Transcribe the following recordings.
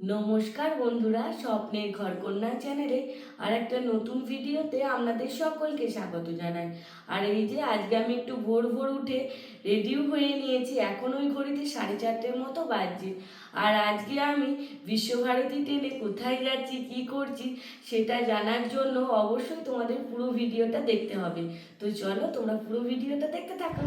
নমস্কার বন্ধুরা, স্বপ্নের ঘর কন্যা চ্যানেলে আর একটা নতুন ভিডিওতে আপনাদের সকলকে স্বাগত জানাই। আর এই যে আজকে আমি একটু ভোর ভোর উঠে রেডিও হয়ে নিয়েছি, এখন ওই ঘড়িতে সাড়ে চারটের মতো বাজছে। আর আজকে আমি বিশ্বভারতী ট্রেনে কোথায় যাচ্ছি, কি করছি, সেটা জানার জন্য অবশ্যই তোমাদের পুরো ভিডিওটা দেখতে হবে। তো চলো তোমরা পুরো ভিডিওটা দেখতে থাকো।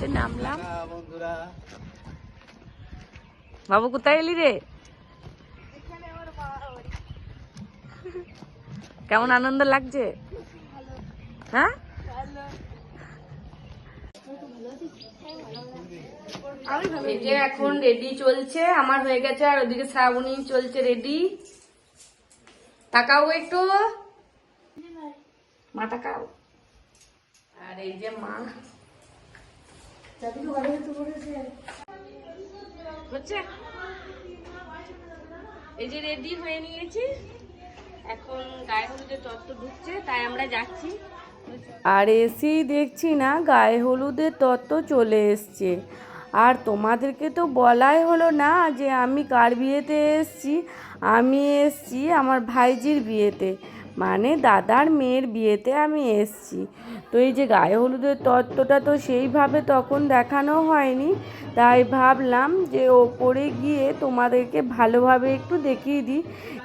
ভেদিয়াতে নামলাম। হ্যাঁ, বাবু কোথায় এলি রে? কেমন আনন্দ লাগছে? হ্যাঁ? এই যে এখন রেডি চলছে আমার হয়ে গেছে আর ওদিকে শ্রাবণী চলছে রেডি তাকাও একটু। মা তাকাও। আর এই যে মা। হচ্ছে। এই যে রেডি হয়ে নিয়েছি। এখন গায়ে হলুদের তত্ত্ব ঢুকছে তাই আমরা যাচ্ছি। আর এসেই দেখছি না গায়ে হলুদের তত্ত্ব চলে এসছে। আর তোমাদেরকে তো বলাই হলো না যে আমি কার বিয়েতে এসছি? আমি এসছি আমার ভাইজির বিয়েতে। মানে দাদার মেয়ের বিয়েতে আমি এসছি। তো এই যে গায়ে হলুদের তত্ত্বটা তো সেইভাবে তখন দেখানো হয়নি। তাই ভাবলাম যে ওপরে গিয়ে তোমাদেরকে ভালোভাবে একটু দেখিয়ে দিই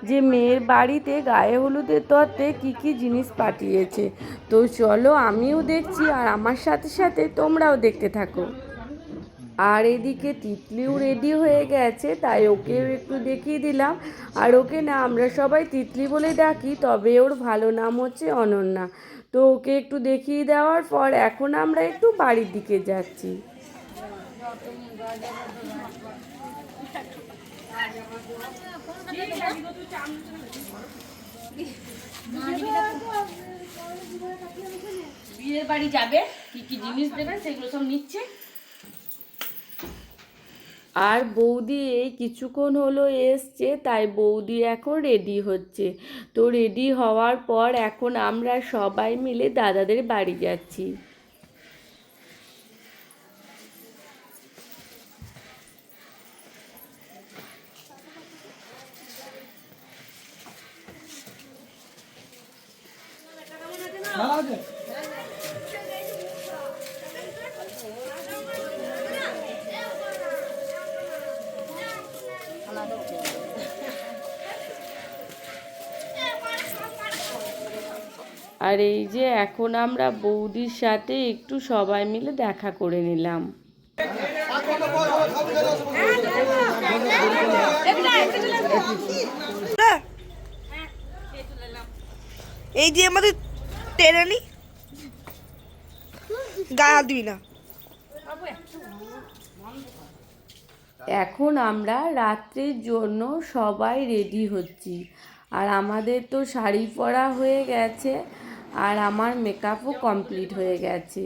যে মেয়ের বাড়িতে গায়ে হলুদের তত্ত্বে কী কী জিনিস পাঠিয়েছে। তো চলো আমিও দেখছি আর আমার সাথে সাথে তোমরাও দেখতে থাকো। আর এদিকে তিতলিও রেডি হয়ে গেছে, তাই ওকেও একটু দেখিয়ে দিলাম। আর ওকে না, আমরা সবাই তিতলি বলে ডাকি, তবে ওর ভালো নাম হচ্ছে অনন্যা। তো ওকে একটু দেখিয়ে দেওয়ার পর এখন আমরা একটু বাড়ির দিকে যাচ্ছি। বিয়ের বাড়ি যাবে, কি কি জিনিস দেবে, সেগুলো সব নিচ্ছে। আর বৌদি এই কিছুক্ষণ হলো এসছে, তাই বৌদি এখন রেডি হচ্ছে। তো রেডি হওয়ার পর এখন আমরা সবাই মিলে দাদাদের বাড়ি যাচ্ছি। আর এই যে এখন আমরা বৌদির সাথে একটু সবাই মিলে দেখা করে নিলাম। এই যে আমাদের টেনে নি গায়ে হাত দিবি না। এখন আমরা রাত্রির জন্য সবাই রেডি হচ্ছি। আর আমাদের তো শাড়ি পরা হয়ে গেছে। আর আমার মেকআপও কমপ্লিট হয়ে গেছে।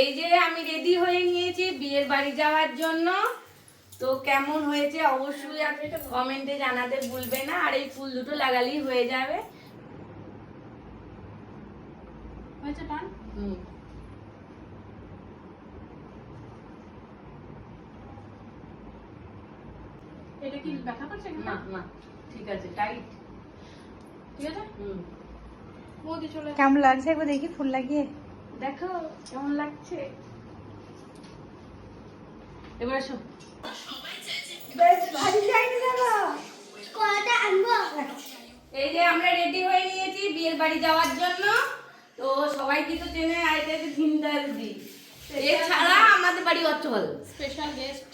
এই যে আমি রেডি হয়ে নিয়েছি বিয়ের বাড়ি যাওয়ার জন্য। তো কেমন হয়েছে অবশ্যই আপনি কমেন্টে জানাতে ভুলবে না আর এই ফুল দুটো লাগালেই হয়ে যাবে। হুম। এটা কি ব্যথা করছে? না না ঠিক আছে টাইট ঠিক আছে? মোদি চলে কেমন লাগছে একবার দেখি ফুল লাগিয়ে? দেখো কেমন লাগছে? এবার আসো এই যে আমরা রেডি হয়ে নিয়েছি বিয়ের বাড়ি যাওয়ার জন্য। তো সবাই কিন্তু চেনে হচ্ছে ভিন্দার দি। এছাড়া আমাদের বাড়ি অচল। Special guest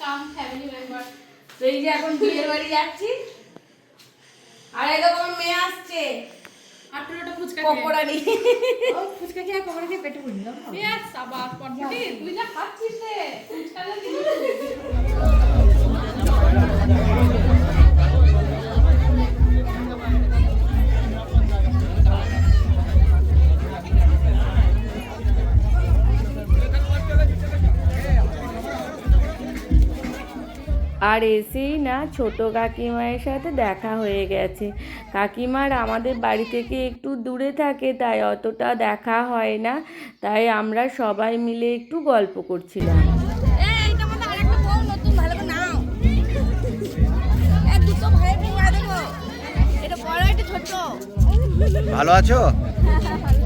cum family member তো এই যে এখন বিয়ের বাড়ি যাচ্ছি। আর এরকম মেয়ে আসছে। আঠেরোটা ফুচকা পকোড়া নিয়ে। ফুচকা খেয়ে পকোড়া খেয়ে পেটে ভরে নিলাম সাবাস পটপটি তুই যা খাচ্ছিস রে ফুচকা আর এসেই না ছোট কাকিমায়ের সাথে দেখা হয়ে গেছে। কাকিমার আমাদের বাড়ি থেকে একটু দূরে থাকে তাই অতটা দেখা হয় না। তাই আমরা সবাই মিলে একটু গল্প করছিলাম। ভালো করে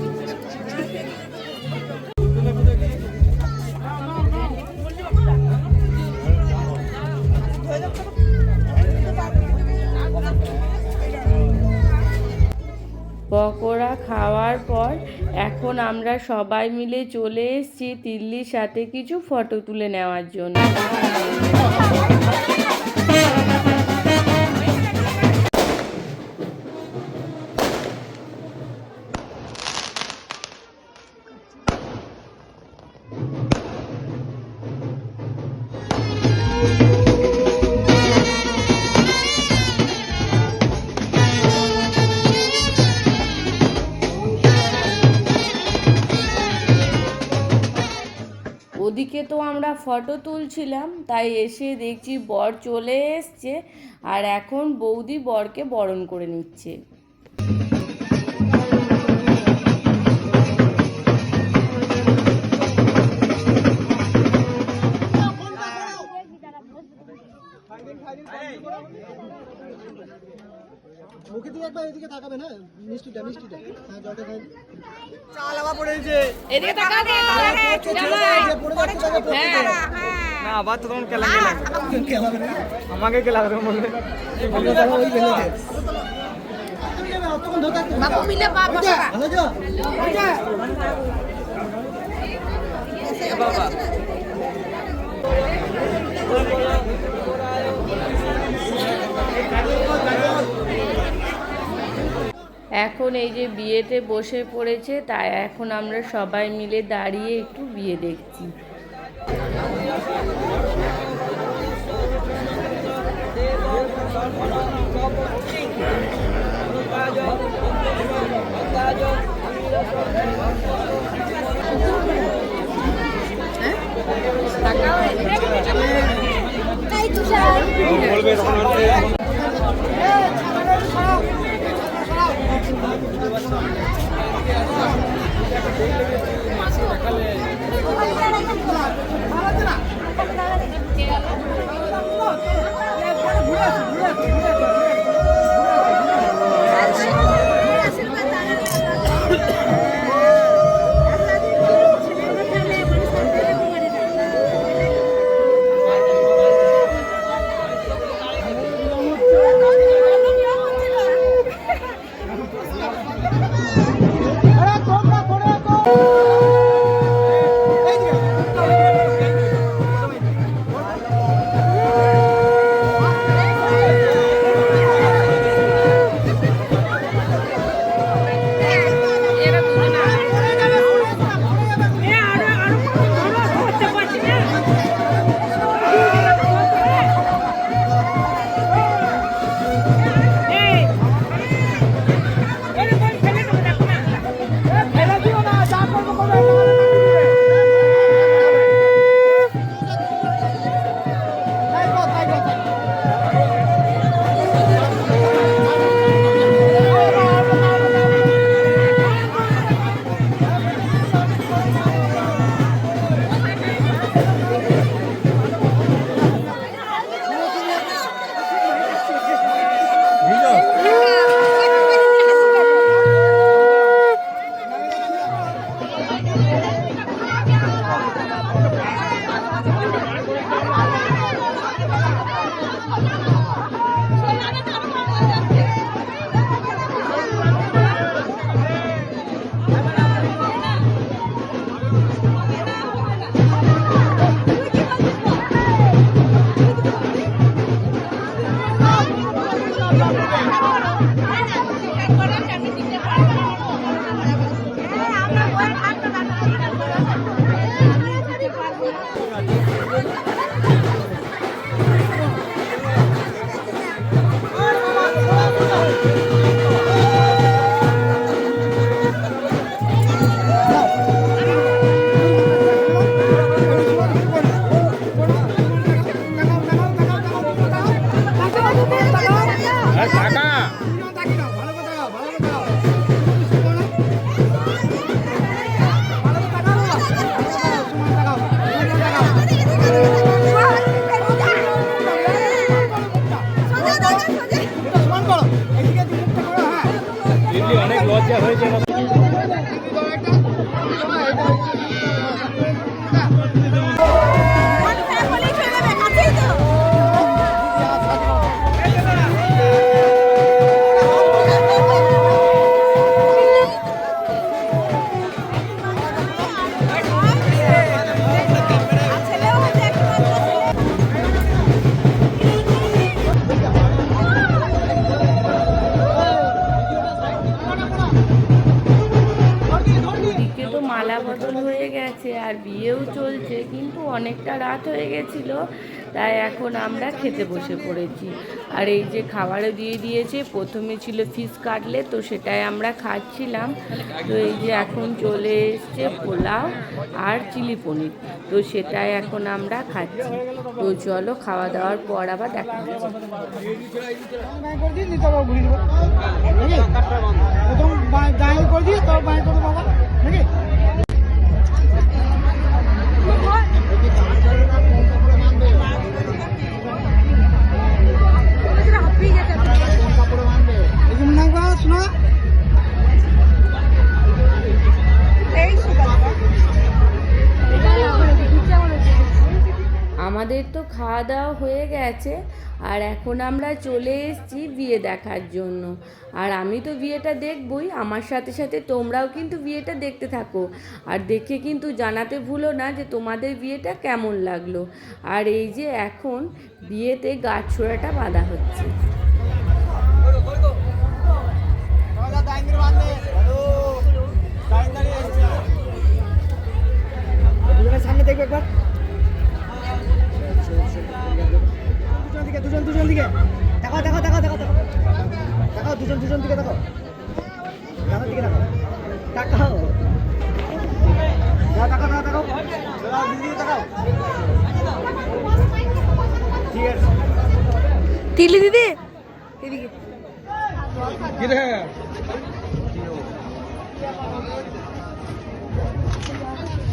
পকোড়া খাওয়ার পর এখন আমরা সবাই মিলে চলে এসেছি তিল্লির সাথে কিছু ফটো তুলে নেওয়ার জন্য। ওদিকে তো আমরা ফটো তুলছিলাম, তাই এসে দেখছি বর চলে এসছে, আর এখন বৌদি বরকে বরণ করে নিচ্ছে। এদিকে তাকাবে না? মিষ্টিটা মিষ্টিটা। হ্যাঁ জলটা খাই। এদিকে তাকাও পড়ে যাচ্ছে তাকে পড়তে না আবার তো তখন কেলা কেলা আমাকে কেলা করে বলবে ওই থাকতে বাবু মিলে বাপ বসা। ভালো এখন এই যে বিয়েতে বসে পড়েছে, তাই এখন আমরা সবাই মিলে দাঁড়িয়ে একটু বিয়ে দেখছি। বলবে তখন ¡Gracias! Gracias. Давайте চলছে, কিন্তু অনেকটা রাত হয়ে গেছিল, তাই এখন আমরা খেতে বসে পড়েছি। আর এই যে খাবারও দিয়ে দিয়েছে, প্রথমে ছিল ফিশ কাটলে তো সেটাই আমরা খাচ্ছিলাম। তো এই যে এখন চলে এসছে পোলাও আর চিলি পনির, তো সেটাই এখন আমরা খাচ্ছি। তো চলো খাওয়া দাওয়ার পর আবার দেখা নাকি? আমাদের তো খাওয়া দাওয়া হয়ে গেছে আর এখন আমরা চলে এসেছি বিয়ে দেখার জন্য। আর আমি তো বিয়েটা দেখবই আমার সাথে সাথে তোমরাও কিন্তু বিয়েটা দেখতে থাকো। আর দেখে কিন্তু জানাতে ভুলো না যে তোমাদের বিয়েটা কেমন লাগল। আর এই যে এখন বিয়েতে গাছ ছোড়াটা বাঁধা হচ্ছে। সামনে দেখবে একবার। দিকে দুজন দুজন দিকে। দেখো দেখো দেখো দেখো দেখো। দেখো দুজন দুজন দিকে দেখো। দেখো দিকে দেখো। যা দেখো দেখো দেখো দেখাও ঠিক আছে। তিলি দিদি? এদিকে।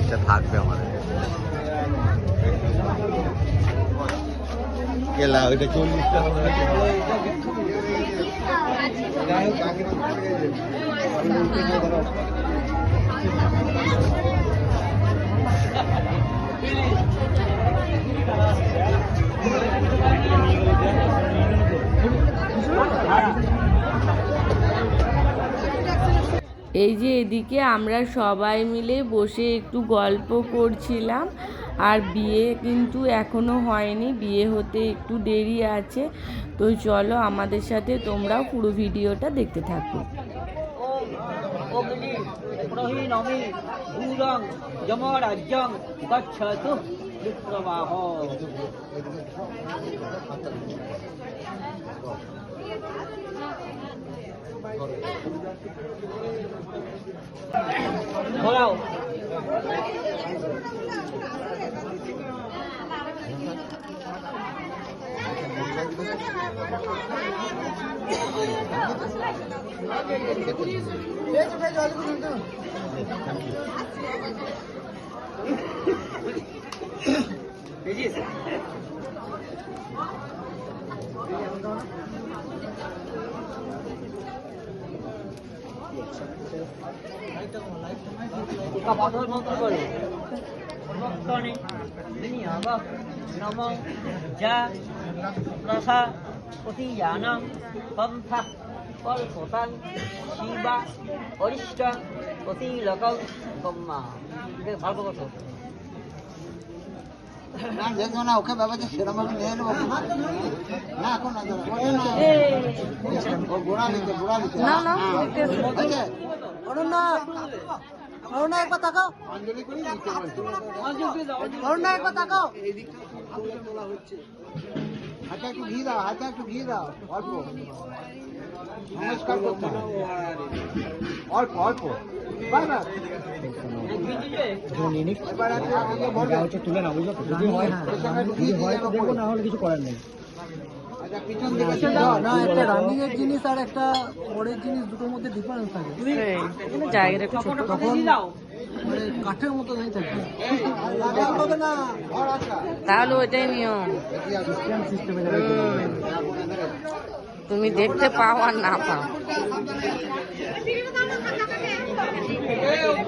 এটা থাকবে আমাদের। গেলা ওইটা চল্লিশটা এই যে এদিকে আমরা সবাই মিলে বসে একটু গল্প করছিলাম। আর বিয়ে কিন্তু এখনও হয়নি, বিয়ে হতে একটু দেরি আছে। তো চলো আমাদের সাথে তোমরাও পুরো ভিডিওটা দেখতে থাকো। অগ্নি Beleza? নম যা প্রসা প্রতিজানম পন্থা কল্পতাল শিবা অরিষ্ট প্রতিলকম কম্মা ভালো কথা না দেখো না ওকে ব্যাপারে সেরকম ভাবে নিয়ে নেব। না এখন না ও গোড়া নিতে গোড়া নিতে। না না। হয়েছে অরুণা অরুণা একবার তাকাও। অরুণা একবার তাকাও। হাতে একটু ঘি দাও হাতে একটু ঘি দাও। অল্প। নমস্কার করতে অল্প অল্প। বাস আমাকে তুলে না বুঝলো হয় না হলে কিছু করার নেই তাহলে ওইটাই নিয়ম। তুমি দেখতে পাও আর না পাও আস্তে আস্তে আস্তে আস্তে করবে।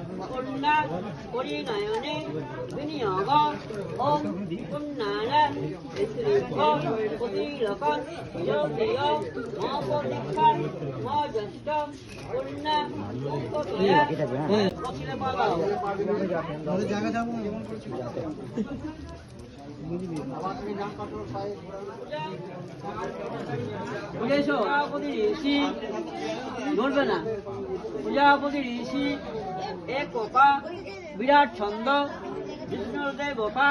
কন্যা পরিণয়নে বিনিয়োগ ওম কন্যারা স্ত্রীক প্রতিলকন জ্যোতিয় মপদীক্ষার মজষ্ট কন্যা অঙ্কতয়া রচিলে পালাও জায়গা যাব বুঝেছ ঋষি ধরবে না। ঋষি এক কোপা বিরাট ছন্দ বিষ্ণুর দেবতা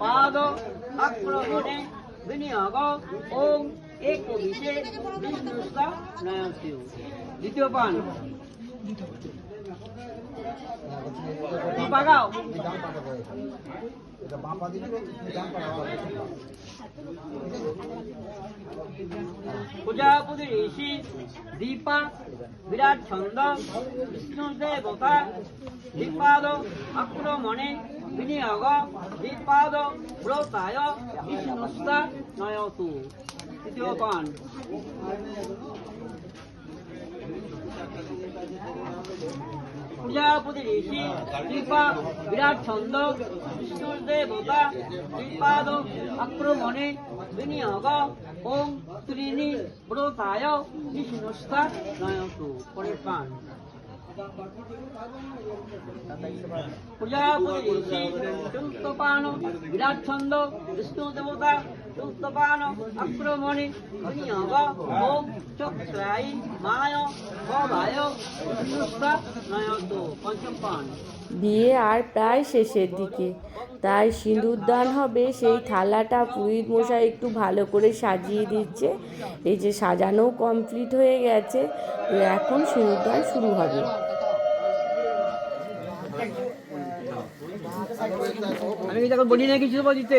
পাদ আক্রমণে বিনিয়োগ ওম এক বিশে বিষ্ণুস্তা দ্বিতীয় পান। পাগাও। এটা বাঁ পা দিলে ডান পা। প্রজাপতি ঋষি, দীপা, বিরাট ছন্দ, বিষ্ণু দেবতা, দীপাদ, আক্রমণে বিনিয়োগ, দীপাদ, ব্রতায়, বিষ্ণুস্তা, নয়তু তৃতীয় পান প্রজাপতি ঋষি দীপা বিরাট ছন্দ বিষ্ণু দেবতা দীপাদ আক্রমণে বিনিয়োগ, ওম ত্রিণী ব্রতায়, বিষ্ণুস্তা নয়তু পরের প্রজাপতি ঋষি বিরাট ছন্দ বিষ্ণু দেবতা চতুর্থপান আক্রমণে বিনিয়োগ ওম চক্রাই মায় বিষ্ণুস্তা নয়তু পঞ্চম পান বিয়ে আর প্রায় শেষের দিকে। তাই সিঁদুরদান হবে সেই থালাটা পুরোহিত মশাই একটু ভালো করে সাজিয়ে দিচ্ছে। এই যে সাজানোও কমপ্লিট হয়ে গেছে তো এখন সিঁদুরদান শুরু হবে। আমি কি তখন বলি না কিছু দেবো দিতে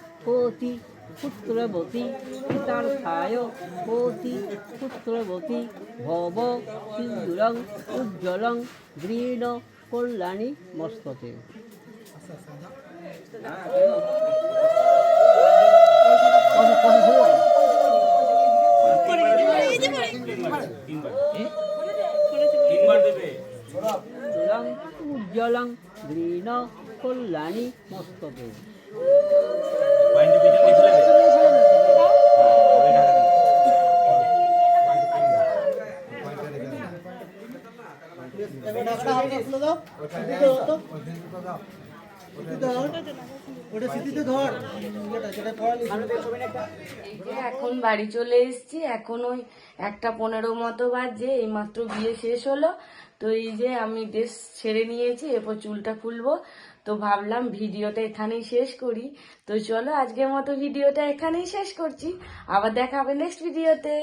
কোতি পুত্রবতী, পিতার ছায় কোতি পুত্রবতী, ভব সিন্দুরং উজ্জ্বলং গ্রীণ কল্যাণী মস্ততে উজ্জ্বলং গ্রীণ কল্যাণী মস্তকে। হালকা খুলে দাও। এই যে এখন বাড়ি চলে এসেছি। এখন ওই একটা পনেরো মতো বাজে এইমাত্র বিয়ে শেষ হলো। তো এই যে আমি ড্রেস ছেড়ে নিয়েছি এরপর চুলটা খুলবো। তো ভাবলাম ভিডিওটা এখানেই শেষ করি। তো চলো আজকের মতো ভিডিওটা এখানেই শেষ করছি। আবার দেখা হবে নেক্সট ভিডিওতে